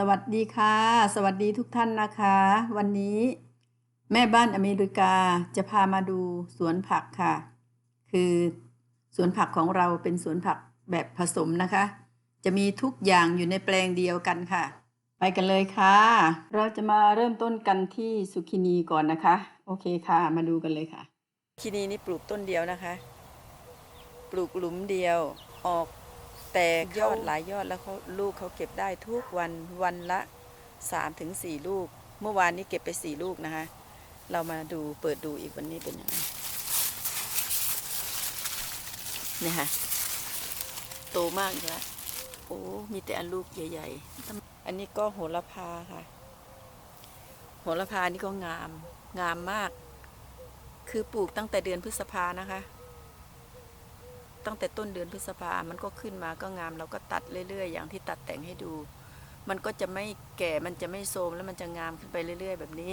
สวัสดีค่ะ สวัสดีทุกท่านนะคะ วันนี้แม่บ้านอเมริกาจะพามาดูสวนผักค่ะ คือสวนผักของเราเป็นสวนผักแบบผสมนะคะ จะมีทุกอย่างอยู่ในแปลงเดียวกันค่ะ ไปกันเลยค่ะ เราจะมาเริ่มต้นกันที่สุกินีก่อนนะคะ โอเคค่ะ มาดูกันเลยค่ะ สุกินีนี่ปลูกต้นเดียวนะคะ ปลูกหลุมเดียวออก ตกยอดหลายยอดแล้วเขาลูกเขาเก็บได้ทุกวันวันละสามถึงสี่ลูก เมื่อวานนี้เก็บไปสี่ลูกนะคะ เรามาดูเปิดดูอีกวันนี้เป็นยังไงเนี่ยค่ะโตมากอีกแล้วโอ้มีแต่อันลูกใหญ่ ๆ อันนี้ก็โหระพาค่ะ โหระพานี่ก็งาม งามมาก คือปลูกตั้งแต่เดือนพฤษภานะคะ ตั้งแต่ต้นเดือนพฤษภา มันก็ขึ้นมาก็งามเราก็ตัดเรื่อยๆ อย่างที่ตัดแต่งให้ดู มันก็จะไม่แก่ มันจะไม่โทรมแล้วมันจะงามขึ้นไปเรื่อย ๆ แบบนี้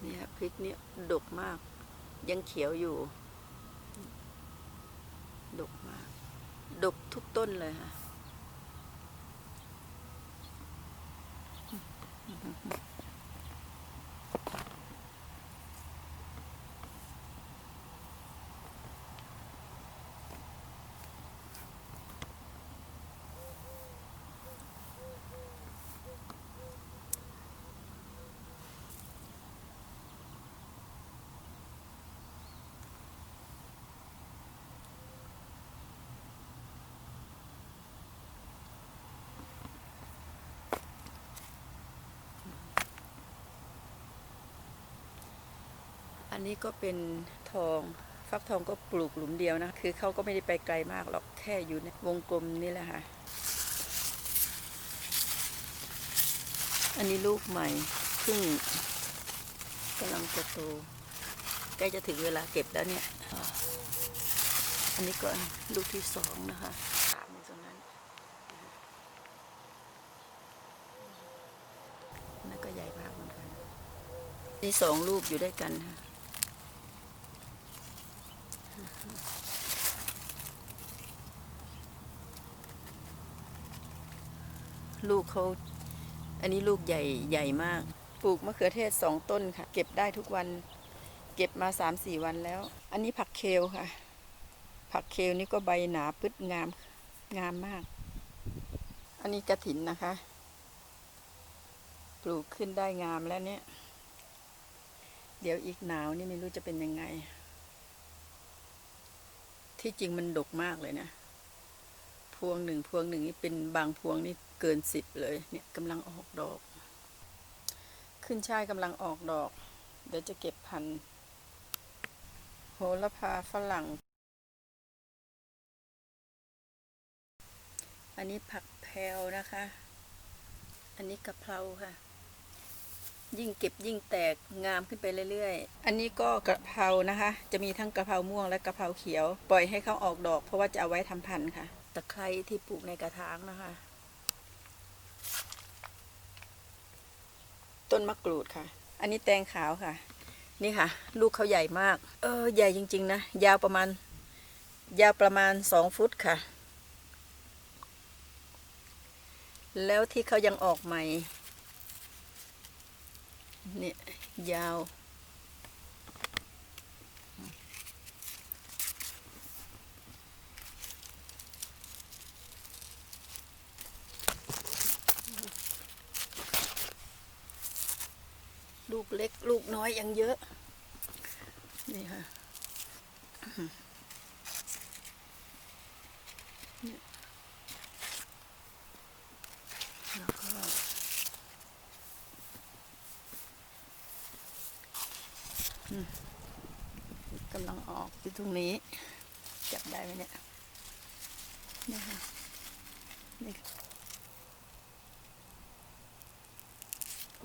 เนี่ยพริกเนี่ยดกมาก ยังเขียวอยู่ ดกมาก ดกทุกต้นเลยค่ะ อันนี้ก็เป็นทอง ฟักทองก็ปลูกหลุมเดียวนะ คือเขาก็ไม่ได้ไปไกลมากหรอกแค่อยู่ในวงกลมนี่แหละค่ะ อันนี้ลูกใหม่เพิ่งกำลังจะโตใกล้จะถึงเวลาเก็บแล้วเนี่ย อันนี้ก็ลูกที่สองนะคะสามในตรงนั้นนั่นก็ใหญ่มากเหมือนกันนี่สองลูกอยู่ด้วยกันค่ะ ลูกเขาอันนี้ลูกใหญ่ใหญ่มาก ปลูกมะเขือเทศสองต้นค่ะ เก็บได้ทุกวัน เก็บมาสามสี่วันแล้ว อันนี้ผักเคลค่ะ ผักเคลนี่ก็ใบหนาพึดงามงามมาก อันนี้กระถินนะคะ ปลูกขึ้นได้งามแล้วเนี่ย เดี๋ยวอีกหนาวนี่ไม่รู้จะเป็นยังไง ที่จริงมันดกมากเลยนะ พวงหนึ่งพวงหนึ่งนี่เป็นบางพวงนี่เกินสิบเลยเนี่ยกำลังออกดอก ขึ้นช่ายกำลังออกดอก เดี๋ยวจะเก็บพันธุ์โหระพาฝรั่ง อันนี้ผักแพรวนะคะ อันนี้กะเพราค่ะ ยิ่งเก็บยิ่งแตกงามขึ้นไปเรื่อยๆ อันนี้ก็กะเพรานะคะ จะมีทั้งกะเพราม่วงและกะเพราเขียว ปล่อยให้เขาออกดอก เพราะว่าจะเอาไว้ทำพันธุ์ค่ะ ตะไคร้ที่ปลูกในกระถางนะคะ ต้นมะกรูดค่ะ อันนี้แตงขาวค่ะ นี่ค่ะ ลูกเขาใหญ่มาก เออใหญ่จริง ๆ นะ ยาวประมาณ ยาวประมาณสองฟุตค่ะ แล้วที่เขายังออกใหม่ เนี่ยยาว ลูกเล็ก ลูกน้ อยยังเยอะ นี่ค่ะแล้วก็กำลังออกที่ตรงนี้ จับได้ไหมเนี่ย นี่ค่ะ นี่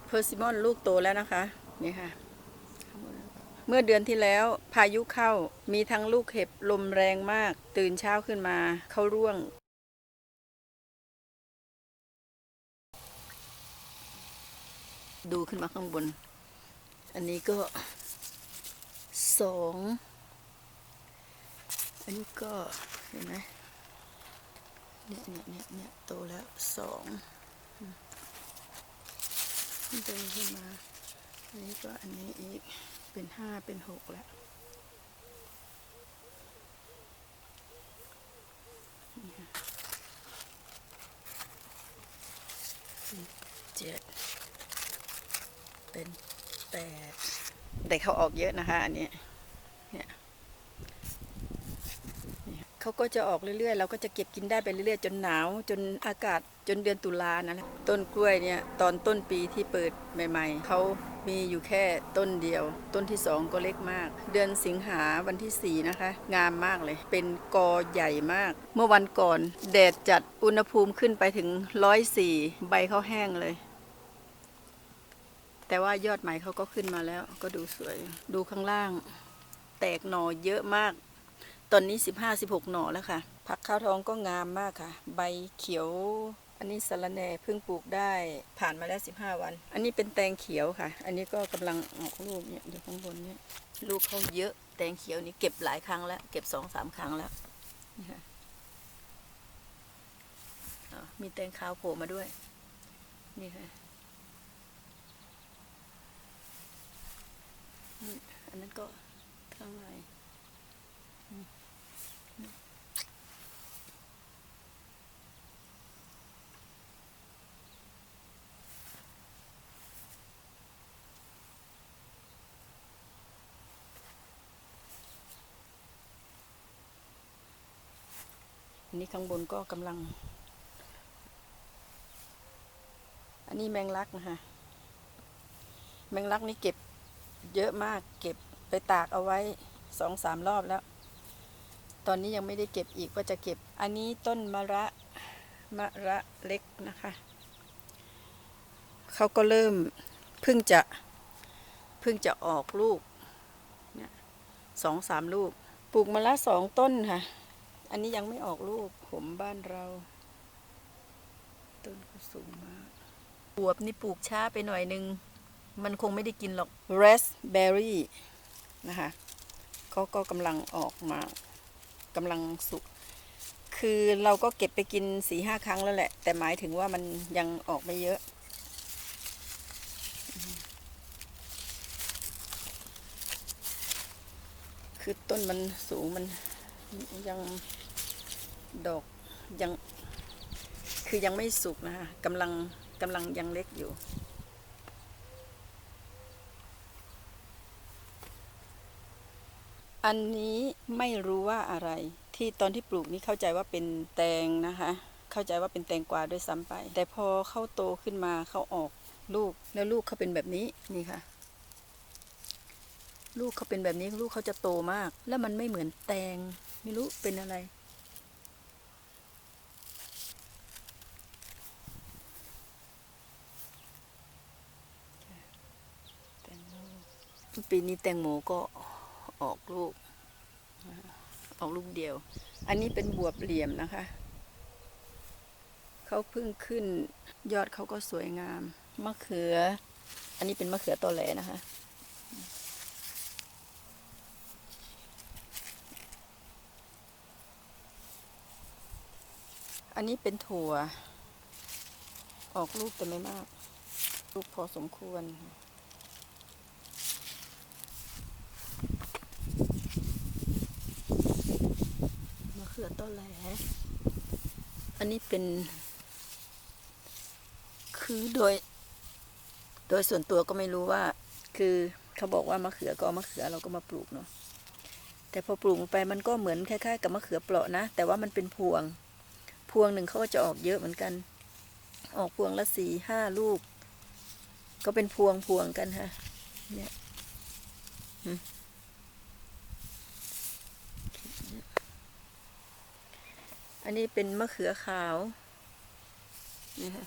เพอร์ซิมอนลูกโตแล้วนะคะ นี่ค่ะ เมื่อเดือนที่แล้วพายุเข้ามีทั้งลูกเห็บลมแรงมาก ตื่นเช้าขึ้นมาเขาร่วง ดูขึ้นมาข้างบน อันนี้ก็สองอันนี้ก็เห็นไหมเนี่ยเนี่ยเนี่ยเนี่ยโตแล้วสองเดินขึ้นมา อันนี้ก็อันนี้อีก เป็นห้าเป็นหกแล้วเจ็ดเป็นแปดแต่เขาออกเยอะนะคะ อันนี้เนี่ยเนี่ยเขาก็จะออกเรื่อยๆ เราก็จะเก็บกินได้ไปเรื่อยๆ จนหนาวจนอากาศจนเดือนตุลานั่นแหละต้นกล้วยเนี่ย ตอนต้นปีที่เปิดใหม่ ๆเขา มีอยู่แค่ต้นเดียว ต้นที่สองก็เล็กมาก เดือนสิงหาวันที่สี่นะคะ งามมากเลย เป็นกอใหญ่มาก เมื่อวันก่อนแดดจัดอุณหภูมิขึ้นไปถึงร้อยสี่ใบเขาแห้งเลย แต่ว่ายอดใหม่เขาก็ขึ้นมาแล้ว ก็ดูสวย ดูข้างล่าง แตกหน่อเยอะมาก ตอนนี้สิบห้าสิบหกหน่อแล้วค่ะผักข้าวทองก็งามมากค่ะ ใบเขียว อันนี้สะระแหน่เพิ่งปลูกได้ผ่านมาแล้วสิบห้าวัน อันนี้เป็นแตงเขียวค่ะ อันนี้ก็กำลังออกลูกเนี่ยอยู่ข้างบนเนี่ยลูกเขาเยอะ แตงเขียวนี่เก็บหลายครั้งแล้ว เก็บสองสามครั้งแล้วนี่ค่ะมีแตงขาวโผล่มาด้วย นี่ค่ะอันนั้นก็ข้างใน อันนี้ข้างบนก็กำลัง อันนี้แมงลักนะคะ แมงลักนี่เก็บเยอะมาก เก็บไปตากเอาไว้สองสามรอบแล้ว ตอนนี้ยังไม่ได้เก็บอีกว่าจะเก็บ อันนี้ต้นมะระมะระเล็กนะคะ เขาก็เริ่มเพิ่งจะเพิ่งจะออกลูกสองสามลูก ปลูกมะระสองต้นค่ะ อันนี้ยังไม่ออกลูกผมบ้านเรา ต้นก็สูงมากบวบนี่ปลูกช้าไปหน่อยนึง มันคงไม่ได้กินหรอก raspberry นะคะเขาก็กำลังออกมากำลังสุก คือเราก็เก็บไปกินสี่ห้าครั้งแล้วแหละ แต่หมายถึงว่ามันยังออกไม่เยอะคือต้นมันสูงมัน ยังดอกยังคือยังไม่สุกนะคะกำลังกำลังยังเล็กอยู่อันนี้ไม่รู้ว่าอะไร ที่ตอนที่ปลูกนี่เข้าใจว่าเป็นแตงนะคะ เข้าใจว่าเป็นแตงกวาด้วยซ้ำไป แต่พอเข้าโตขึ้นมาเขาออกลูกแล้วลูกเขาเป็นแบบนี้นี่ค่ะ ลูกเขาเป็นแบบนี้ลูกเขาจะโตมาก แล้วมันไม่เหมือนแตง ไม่รู้เป็นอะไร ปีนี้แตงโมก็ออกลูก ออกลูกเดียว อันนี้เป็นบวบเหลี่ยมนะคะ เขาเพิ่งขึ้นยอดเขาก็สวยงาม มะเขือ อันนี้เป็นมะเขือตอแหลนะคะ อันนี้เป็นถั่ว ออกลูกแต่ไม่มาก ลูกพอสมควร มะเขือต้นแหลอันนี้เป็น คือโดย โดยส่วนตัวก็ไม่รู้ว่า คือเขาบอกว่ามะเขือก็มะเขือเราก็มาปลูกเนาะแต่พอปลูกไปมันก็เหมือนคล้ายๆ กับมะเขือเปราะนะ แต่ว่ามันเป็นพวง พวงหนึ่งเขาก็จะออกเยอะเหมือนกัน ออกพวงละสี่ห้าลูก ก็เป็นพวงพวงกันค่ะเนี่ยอันนี้เป็นมะเขือขาวนี่ค่ะ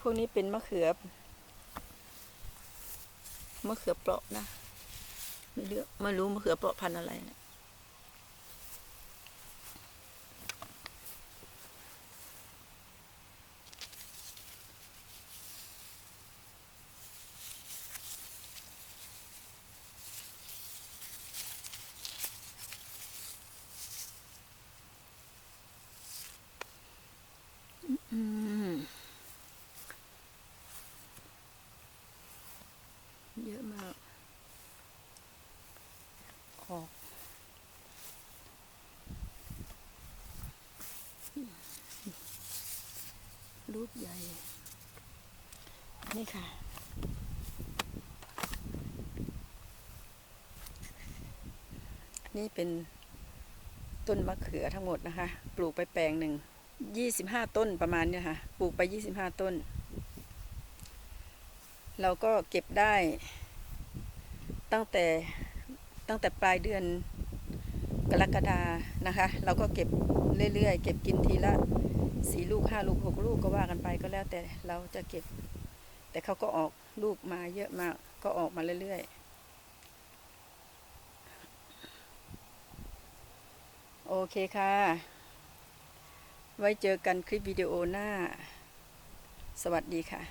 พวกนี้เป็นมะเขือ มะเขือเปราะนะไม่เลือกไม่รู้มะเขือเปราะพันอะไรนะอืม รูปใหญ่ นี่ค่ะ นี่เป็นต้นมะเขือทั้งหมดนะคะ ปลูกไปแปลงหนึ่งยี่สิบห้าต้นประมาณเนี่ยค่ะ ปลูกไปยี่สิบห้าต้น เราก็เก็บได้ตั้งแต่ตั้งแต่ปลายเดือน กรกฎานะคะ เราก็เก็บเรื่อยๆ เก็บกินทีละสี่ลูกห้าลูกหกลูกก็ว่ากันไปก็แล้วแต่เราจะเก็บ แต่เขาก็ออกลูกมาเยอะมากก็ออกมาเรื่อยๆ โอเคค่ะ ไว้เจอกันคลิปวิดีโอหน้า สวัสดีค่ะ